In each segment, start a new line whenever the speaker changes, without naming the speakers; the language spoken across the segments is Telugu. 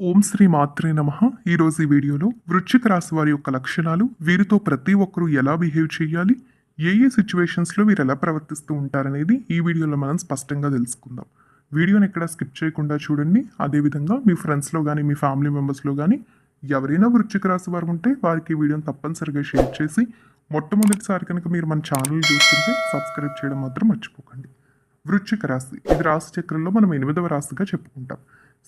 ఓం శ్రీ మాత్రే నమ. ఈరోజు ఈ వీడియోలో వృశ్చిక రాశి వారి యొక్క లక్షణాలు వీరితో ప్రతి ఒక్కరూ ఎలా బిహేవ్ చేయాలి ఏ ఏ సిచ్యువేషన్స్లో వీరు ఎలా ప్రవర్తిస్తూ ఉంటారనేది ఈ వీడియోలో మనం స్పష్టంగా తెలుసుకుందాం. వీడియోని ఎక్కడ స్కిప్ చేయకుండా చూడండి. అదేవిధంగా మీ ఫ్రెండ్స్లో కానీ మీ ఫ్యామిలీ మెంబర్స్లో కానీ ఎవరైనా వృశ్చిక రాశి వారు ఉంటే వారికి ఈ వీడియోని తప్పనిసరిగా షేర్ చేసి మొట్టమొదటిసారి కనుక మీరు మన ఛానల్ చూస్తుంటే సబ్స్క్రైబ్ చేయడం మాత్రం మర్చిపోకండి. వృశ్చిక రాశి ఇది రాశి చక్రంలో మనం ఎనిమిదవ రాశిగా చెప్పుకుంటాం.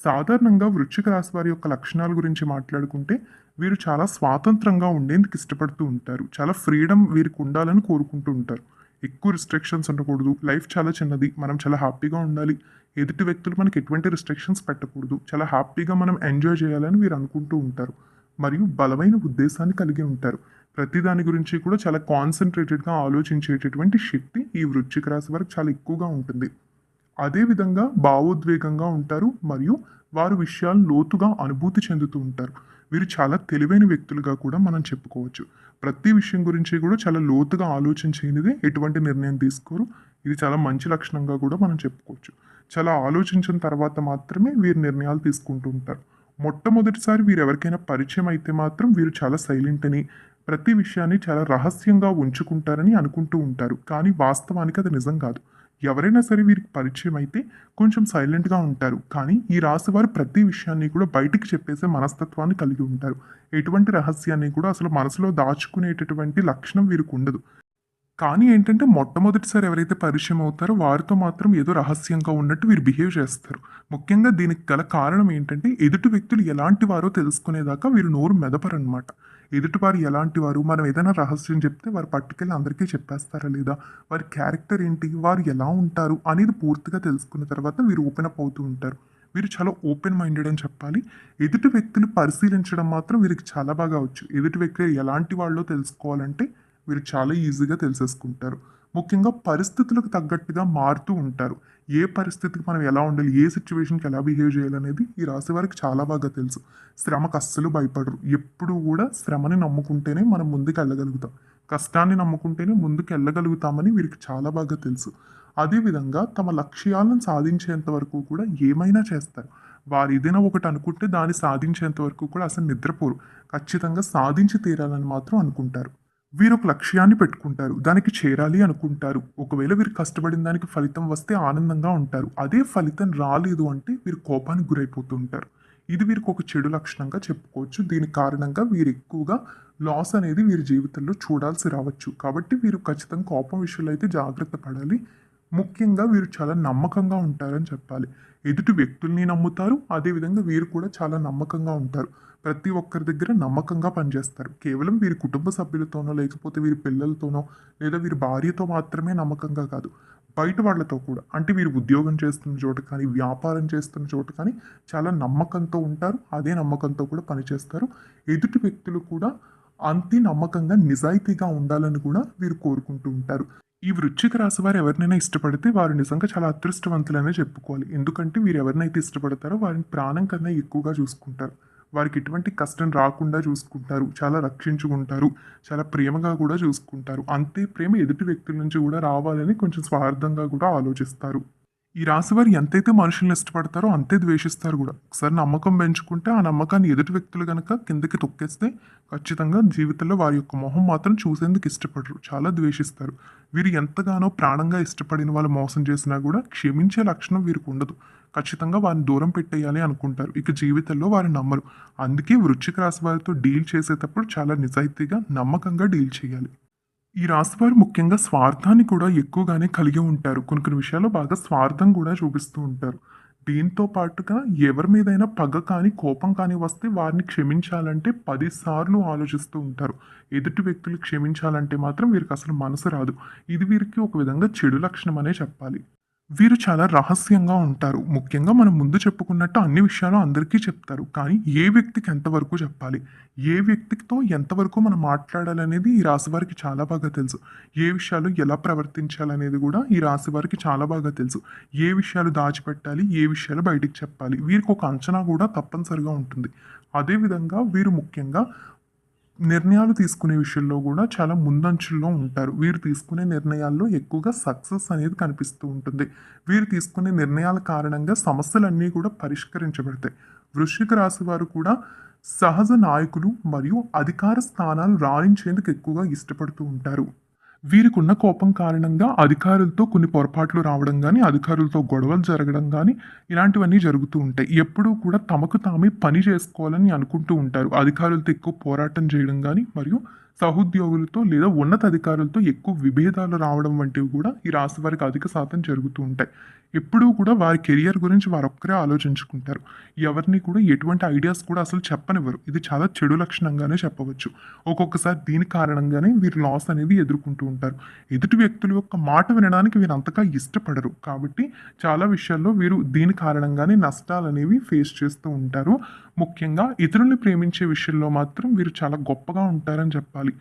సాధారణంగా వృశ్చిక రాశి వారి యొక్క లక్షణాల గురించి మాట్లాడుకుంటే వీరు చాలా స్వాతంత్రంగా ఉండేందుకు ఇష్టపడుతూ ఉంటారు. చాలా ఫ్రీడమ్ వీరికి ఉండాలని కోరుకుంటూ ఉంటారు. ఎక్కువ రిస్ట్రిక్షన్స్ ఉండకూడదు. లైఫ్ చాలా చిన్నది. మనం చాలా హ్యాపీగా ఉండాలి. ఎదుటి వ్యక్తులు మనకి ఎటువంటి రిస్ట్రిక్షన్స్ పెట్టకూడదు. చాలా హ్యాపీగా మనం ఎంజాయ్ చేయాలని వీరు అనుకుంటూ ఉంటారు. మరియు బలమైన ఉద్దేశాన్ని కలిగి ఉంటారు. ప్రతి దాని గురించి కూడా చాలా కాన్సన్ట్రేటెడ్గా ఆలోచించేటటువంటి శక్తి ఈ వృశ్చిక రాశి వారికి చాలా ఎక్కువగా ఉంటుంది. అదేవిధంగా భావోద్వేగంగా ఉంటారు మరియు వారు విషయాలు లోతుగా అనుభూతి చెందుతూ ఉంటారు. వీరు చాలా తెలివైన వ్యక్తులుగా కూడా మనం చెప్పుకోవచ్చు. ప్రతి విషయం గురించి కూడా చాలా లోతుగా ఆలోచించేది ఎటువంటి నిర్ణయం తీసుకోరు. ఇది చాలా మంచి లక్షణంగా కూడా మనం చెప్పుకోవచ్చు. చాలా ఆలోచించిన తర్వాత మాత్రమే వీరు నిర్ణయాలు తీసుకుంటూ ఉంటారు. మొట్టమొదటిసారి వీరు ఎవరికైనా పరిచయం అయితే మాత్రం వీరు చాలా సైలెంట్ అని ప్రతి విషయాన్ని చాలా రహస్యంగా ఉంచుకుంటారని అనుకుంటూ ఉంటారు. కానీ వాస్తవానికి అది నిజం కాదు. ఎవరైనా సరే వీరికి పరిచయం అయితే కొంచెం సైలెంట్గా ఉంటారు. కానీ ఈ రాశి వారు ప్రతి విషయాన్ని కూడా బయటికి చెప్పేసే మనస్తత్వాన్ని కలిగి ఉంటారు. ఎటువంటి రహస్యాన్ని కూడా అసలు మనసులో దాచుకునేటటువంటి లక్షణం వీరికి ఉండదు. కానీ ఏంటంటే మొట్టమొదటిసారి ఎవరైతే పరిచయం అవుతారో వారితో మాత్రం ఏదో రహస్యంగా ఉన్నట్టు వీరు బిహేవ్ చేస్తారు. ముఖ్యంగా దీనికి గల కారణం ఏంటంటే ఎదుటి వ్యక్తులు ఎలాంటి వారో తెలుసుకునేదాకా వీరు నోరు మెదపరనమాట ఎదుటివారు ఎలాంటి వారు? మనం ఏదైనా రహస్యం చెప్తే వారు పట్టుకెళ్ళి అందరికీ చెప్పేస్తారా లేదా? వారి క్యారెక్టర్ ఏంటి? వారు ఎలా ఉంటారు? అనేది పూర్తిగా తెలుసుకున్న తర్వాత వీరు ఓపెన్ అప్ అవుతూ ఉంటారు. వీరు చాలా ఓపెన్ మైండెడ్ అని చెప్పాలి. ఎదుటి వ్యక్తులు పరిశీలించడం మాత్రం వీరికి చాలా బాగా వచ్చు. ఎదుటి వ్యక్తులు ఎలాంటి వాళ్ళో తెలుసుకోవాలంటే వీరు చాలా ఈజీగా తెలిసేసుకుంటారు. ముఖ్యంగా పరిస్థితులకు తగ్గట్టుగా మారుతూ ఉంటారు. ఏ పరిస్థితికి మనం ఎలా ఉండాలి ఏ సిచ్యువేషన్కి ఎలా బిహేవ్ చేయాలనేది ఈ రాశి వారికి చాలా బాగా తెలుసు. శ్రమకు అస్సలు భయపడరు. ఎప్పుడూ కూడా శ్రమని నమ్ముకుంటేనే మనం ముందుకు వెళ్ళగలుగుతాం. కష్టాన్ని నమ్ముకుంటేనే ముందుకు వెళ్ళగలుగుతామని వీరికి చాలా బాగా తెలుసు. అదేవిధంగా తమ లక్ష్యాలను సాధించేంత వరకు కూడా ఏమైనా చేస్తారు. వారు ఏదైనా ఒకటి అనుకుంటే దాన్ని సాధించేంత వరకు కూడా అసలు నిద్రపోరు. ఖచ్చితంగా సాధించి తీరాలని మాత్రం అనుకుంటారు. వీరు ఒక లక్ష్యాన్ని పెట్టుకుంటారు. దానికి చేరాలి అనుకుంటారు. ఒకవేళ వీరు కష్టపడిన దానికి ఫలితం వస్తే ఆనందంగా ఉంటారు. అదే ఫలితం రాలేదు అంటే వీరు కోపానికి గురైపోతూ ఉంటారు ఇది వీరికి ఒక చెడు లక్షణంగా చెప్పుకోవచ్చు. దీని కారణంగా వీరు ఎక్కువగా లాస్ అనేది వీరి జీవితంలో చూడాల్సి రావచ్చు. కాబట్టి వీరు ఖచ్చితంగా కోపం విషయంలో అయితే జాగ్రత్త పడాలి. ముఖ్యంగా వీరు చాలా నమ్మకంగా ఉంటారని చెప్పాలి. ఎదుటి వ్యక్తుల్ని నమ్ముతారు అదేవిధంగా వీరు కూడా చాలా నమ్మకంగా ఉంటారు. ప్రతి ఒక్కరి దగ్గర నమ్మకంగా పనిచేస్తారు. కేవలం వీరి కుటుంబ సభ్యులతోనో లేకపోతే వీరి పిల్లలతోనో లేదా వీరి భార్యతో మాత్రమే నమ్మకంగా కాదు. బయట వాళ్ళతో కూడా. అంటే వీరు ఉద్యోగం చేస్తున్న చోట కానీ వ్యాపారం చేస్తున్న చోట కానీ చాలా నమ్మకంతో ఉంటారు. అదే నమ్మకంతో కూడా పనిచేస్తారు. ఎదుటి వ్యక్తులు కూడా అంతే నమ్మకంగా నిజాయితీగా ఉండాలని కూడా వీరు కోరుకుంటూ ఉంటారు. ఈ వృశ్చిక రాశి వారు ఎవరినైనా ఇష్టపడితే వారు నిజంగా చాలా అదృష్టవంతులనే చెప్పుకోవాలి. ఎందుకంటే వీరు ఎవరినైతే ఇష్టపడతారో వారిని ప్రాణం కన్నా ఎక్కువగా చూసుకుంటారు. వారికి ఎటువంటి కష్టం రాకుండా చూసుకుంటారు. చాలా రక్షించుకుంటారు. చాలా ప్రేమగా కూడా చూసుకుంటారు. అంతే ప్రేమ ఎదుటి వ్యక్తుల నుంచి కూడా రావాలని కొంచెం స్వార్థంగా కూడా ఆలోచిస్తారు. ఈ రాశి వారు ఎంతైతే మనుషులను ఇష్టపడతారో అంతే ద్వేషిస్తారు కూడా. ఒకసారి నమ్మకం పెంచుకుంటే ఆ నమ్మకాన్ని ఎదుటి వ్యక్తులు కనుక కిందకి తొక్కేస్తే ఖచ్చితంగా జీవితంలో వారి యొక్క మొహం మాత్రం చూసేందుకు ఇష్టపడరు చాలా ద్వేషిస్తారు. వీరు ఎంతగానో ప్రాణంగా ఇష్టపడిన వాళ్ళు మోసం చేసినా కూడా క్షమించే లక్షణం వీరికి ఉండదు. ఖచ్చితంగా వారిని దూరం పెట్టేయాలి అనుకుంటారు. ఇక జీవితంలో వారు నమ్మరు. అందుకే వృశ్చిక రాశి వారితో డీల్ చేసేటప్పుడు చాలా నిజాయితీగా నమ్మకంగా డీల్ చేయాలి. ఈ రాశివారు ముఖ్యంగా స్వార్థాన్ని కూడా ఎక్కువగానే కలిగి ఉంటారు. కొన్ని కొన్ని విషయాల్లో బాగా స్వార్థం కూడా చూపిస్తూ ఉంటారు. దీంతో పాటుగా ఎవరి మీదైనా పగ కానీ కోపం కానీ వస్తే వారిని క్షమించాలంటే పదిసార్లు ఆలోచిస్తూ ఉంటారు. ఎదుటి వ్యక్తులు క్షమించాలంటే మాత్రం వీరికి అసలు మనసు రాదు. ఇది వీరికి ఒక విధంగా చెడు లక్షణం అనే చెప్పాలి. వీరు చాలా రహస్యంగా ఉంటారు. ముఖ్యంగా మనం ముందు చెప్పుకున్నట్టు అన్ని విషయాలు అందరికీ చెప్తారు. కానీ ఏ వ్యక్తికి ఎంతవరకు చెప్పాలి? ఏ వ్యక్తితో ఎంతవరకు మనం మాట్లాడాలనేది ఈ రాశి వారికి చాలా బాగా తెలుసు. ఏ విషయాలు ఎలా ప్రవర్తించాలనేది కూడా ఈ రాశి వారికి చాలా బాగా తెలుసు. ఏ విషయాలు దాచిపెట్టాలి? ఏ విషయాలు బయటికి చెప్పాలి? వీరికి ఒక అంచనా కూడా తప్పనిసరిగా ఉంటుంది. అదేవిధంగా వీరు ముఖ్యంగా నిర్ణయాలు తీసుకునే విషయంలో కూడా చాలా ముందంచుల్లో ఉంటారు. వీరు తీసుకునే నిర్ణయాల్లో ఎక్కువగా సక్సెస్ అనేది కనిపిస్తూ ఉంటుంది. వీరు తీసుకునే నిర్ణయాల కారణంగా సమస్యలన్నీ కూడా పరిష్కరించబడతాయి. వృశ్చిక రాశి వారు కూడా సహజ నాయకులు మరియు అధికార స్థానాలు రాణించేందుకు ఎక్కువగా ఇష్టపడుతూ ఉంటారు. వీరికి ఉన్న కోపం కారణంగా అధికారులతో కొన్ని పొరపాట్లు రావడం కానీ అధికారులతో గొడవలు జరగడం కానీ ఇలాంటివన్నీ జరుగుతూ ఉంటాయి. ఎప్పుడూ కూడా తమకు తామే పని చేసుకోవాలని అనుకుంటూ ఉంటారు. అధికారులతో ఎక్కువ పోరాటం చేయడం కానీ మరియు సహోద్యోగులతో లేదా ఉన్నతాధికారులతో ఎక్కువ విభేదాలు రావడం వంటివి కూడా ఈ రాశి వారికి అధిక శాతం జరుగుతూ ఉంటాయి. ఎప్పుడూ కూడా వారి కెరియర్ గురించి వారొక్కరే ఆలోచించుకుంటారు. ఎవరిని కూడా ఎటువంటి ఐడియాస్ కూడా అసలు చెప్పనివ్వరు. ఇది చాలా చెడు లక్షణంగానే చెప్పవచ్చు. ఒక్కొక్కసారి దీని కారణంగానే వీరు లాస్ అనేది ఎదుర్కొంటూ ఉంటారు. ఎదుటి వ్యక్తుల యొక్క మాట వినడానికి వీరు అంతగా ఇష్టపడరు. కాబట్టి చాలా విషయాల్లో వీరు దీని కారణంగానే నష్టాలు అనేవి ఫేస్ చేస్తూ ఉంటారు. ముఖ్యంగా ఇతరుల్ని ప్రేమించే విషయంలో మాత్రం వీరు చాలా గొప్పగా ఉంటారని చెప్పాలి.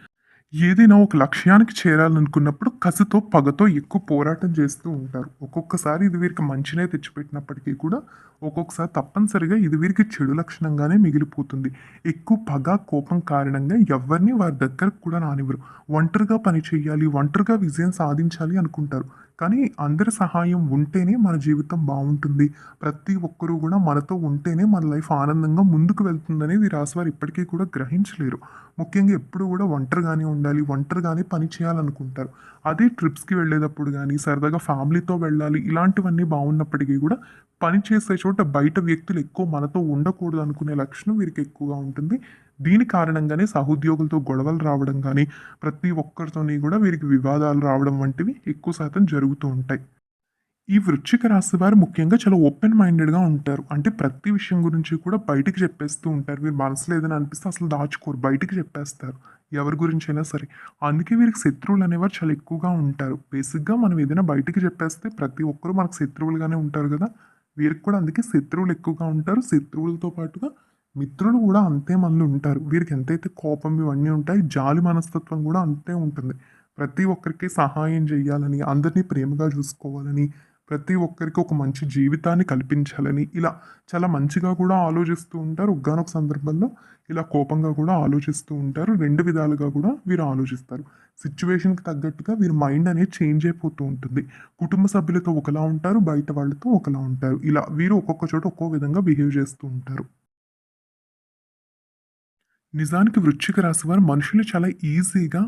ఏదైనా ఒక లక్ష్యానికి చేరాలనుకున్నప్పుడు కసితో పగతో ఎక్కువ పోరాటం చేస్తూ ఉంటారు. ఒక్కొక్కసారి ఇది వీరికి మంచినే తెచ్చిపెట్టినప్పటికీ కూడా ఒక్కొక్కసారి తప్పనిసరిగా ఇది వీరికి చెడు లక్షణంగానే మిగిలిపోతుంది. ఎక్కువ పగ కోపం కారణంగా ఎవరిని వారి దగ్గరకు కూడా రానివ్వరు. ఒంటరిగా పని చేయాలి ఒంటరిగా విజయం సాధించాలి అనుకుంటారు. కానీ అందరి సహాయం ఉంటేనే మన జీవితం బాగుంటుంది. ప్రతి ఒక్కరూ కూడా మనతో ఉంటేనే మన లైఫ్ ఆనందంగా ముందుకు వెళ్తుందనేది రాసివారు ఇప్పటికీ కూడా గ్రహించలేరు. ముఖ్యంగా ఎప్పుడు కూడా ఒంటరిగానే ఉండాలి ఒంటరిగానే పని చేయాలనుకుంటారు. అదే ట్రిప్స్కి వెళ్ళేటప్పుడు కానీ సరదాగా ఫ్యామిలీతో వెళ్ళాలి ఇలాంటివన్నీ బాగున్నప్పటికీ కూడా పని చేసే చోట బయట వ్యక్తులు ఎక్కువ మనతో ఉండకూడదు అనుకునే లక్షణం వీరికి ఎక్కువగా ఉంటుంది. దీని కారణంగానే సహోద్యోగులతో గొడవలు రావడం కానీ ప్రతి ఒక్కరితోని కూడా వీరికి వివాదాలు రావడం వంటివి ఎక్కువ శాతం జరుగుతూ ఉంటాయి. ఈ వృశ్చిక రాశి వారు ముఖ్యంగా చాలా ఓపెన్ మైండెడ్గా ఉంటారు. అంటే ప్రతి విషయం గురించి కూడా బయటికి చెప్పేస్తూ ఉంటారు. వీరు మనసులో ఏదైనా అనిపిస్తే అసలు దాచుకోరు. బయటికి చెప్పేస్తారు. ఎవరి గురించి అయినా సరే. అందుకే వీరికి శత్రువులు అనేవారు చాలా ఎక్కువగా ఉంటారు. బేసిక్గా మనం ఏదైనా బయటికి చెప్పేస్తే ప్రతి ఒక్కరూ మనకు శత్రువులుగానే ఉంటారు కదా. వీరికి కూడా అందుకే శత్రువులు ఎక్కువగా ఉంటారు. శత్రువులతో పాటుగా మిత్రులు కూడా అంతే మంది ఉంటారు. వీరికి ఎంతైతే కోపం ఇవన్నీ ఉంటాయి జాలి మనస్తత్వం కూడా అంతే ఉంటుంది. ప్రతి ఒక్కరికి సహాయం చేయాలని అందరినీ ప్రేమగా చూసుకోవాలని ప్రతి ఒక్కరికి ఒక మంచి జీవితాన్ని కల్పించాలని ఇలా చాలా మంచిగా కూడా ఆలోచిస్తూ ఉంటారు. ఒక్కనొక సందర్భంలో ఇలా కోపంగా కూడా ఆలోచిస్తూ ఉంటారు. రెండు విధాలుగా కూడా వీరు ఆలోచిస్తారు. సిచ్యువేషన్కి తగ్గట్టుగా వీరి మైండ్ అనేది చేంజ్ అయిపోతూ ఉంటుంది. కుటుంబ సభ్యులతో ఒకలా ఉంటారు బయట వాళ్ళతో ఒకలా ఉంటారు. ఇలా వీరు ఒక్కొక్క చోట ఒక్కో విధంగా బిహేవ్ చేస్తూ ఉంటారు. నిజానికి వృశ్చిక రాశి వారు మనుషులు చాలా ఈజీగా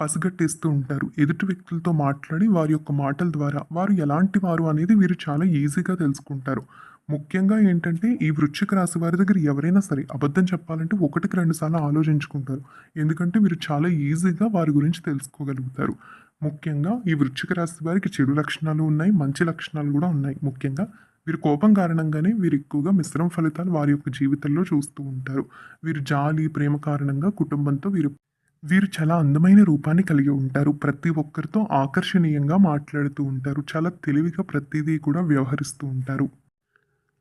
పసిగట్టేస్తూ ఉంటారు. ఎదుటి వ్యక్తులతో మాట్లాడి వారి యొక్క మాటల ద్వారా వారు ఎలాంటి వారు అనేది వీరు చాలా ఈజీగా తెలుసుకుంటారు. ముఖ్యంగా ఏంటంటే ఈ వృశ్చిక రాశి వారి దగ్గర ఎవరైనా సరే అబద్ధం చెప్పాలంటే ఒకటికి రెండు సార్లు ఆలోచించుకుంటారు. ఎందుకంటే వీరు చాలా ఈజీగా వారి గురించి తెలుసుకోగలుగుతారు. ముఖ్యంగా ఈ వృశ్చిక రాశి వారికి చెడు లక్షణాలు ఉన్నాయి మంచి లక్షణాలు కూడా ఉన్నాయి. ముఖ్యంగా వీరి కోపం కారణంగానే వీరు ఎక్కువగా మిశ్రమ ఫలితాలు వారి యొక్క జీవితంలో చూస్తూ ఉంటారు. వీరు జాలి ప్రేమ కారణంగా కుటుంబంతో వీరు వీరు చాలా అందమైన రూపాన్ని కలిగి ఉంటారు. ప్రతి ఒక్కరితో ఆకర్షణీయంగా మాట్లాడుతూ ఉంటారు. చాలా తెలివిగా ప్రతిదీ కూడా వ్యవహరిస్తూ ఉంటారు.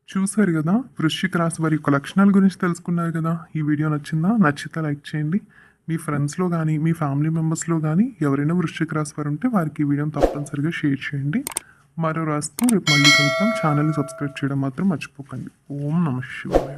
చూసారు కదా? వృశ్చిక రాశి వారి యొక్క లక్షణాల గురించి తెలుసుకున్నారు కదా? ఈ వీడియో నచ్చిందా? నచ్చితే లైక్ చేయండి. మీ ఫ్రెండ్స్లో కానీ మీ ఫ్యామిలీ మెంబర్స్లో కానీ ఎవరైనా వృశ్చిక రాశి వారు ఉంటే వారికి ఈ వీడియోని తప్పనిసరిగా షేర్ చేయండి. మరో రాస్తూ రేపు మళ్ళీ కలుద్దాం. ఛానల్ని సబ్స్క్రైబ్ చేయడం మాత్రం మర్చిపోకండి. ఓం నమ శివాయ.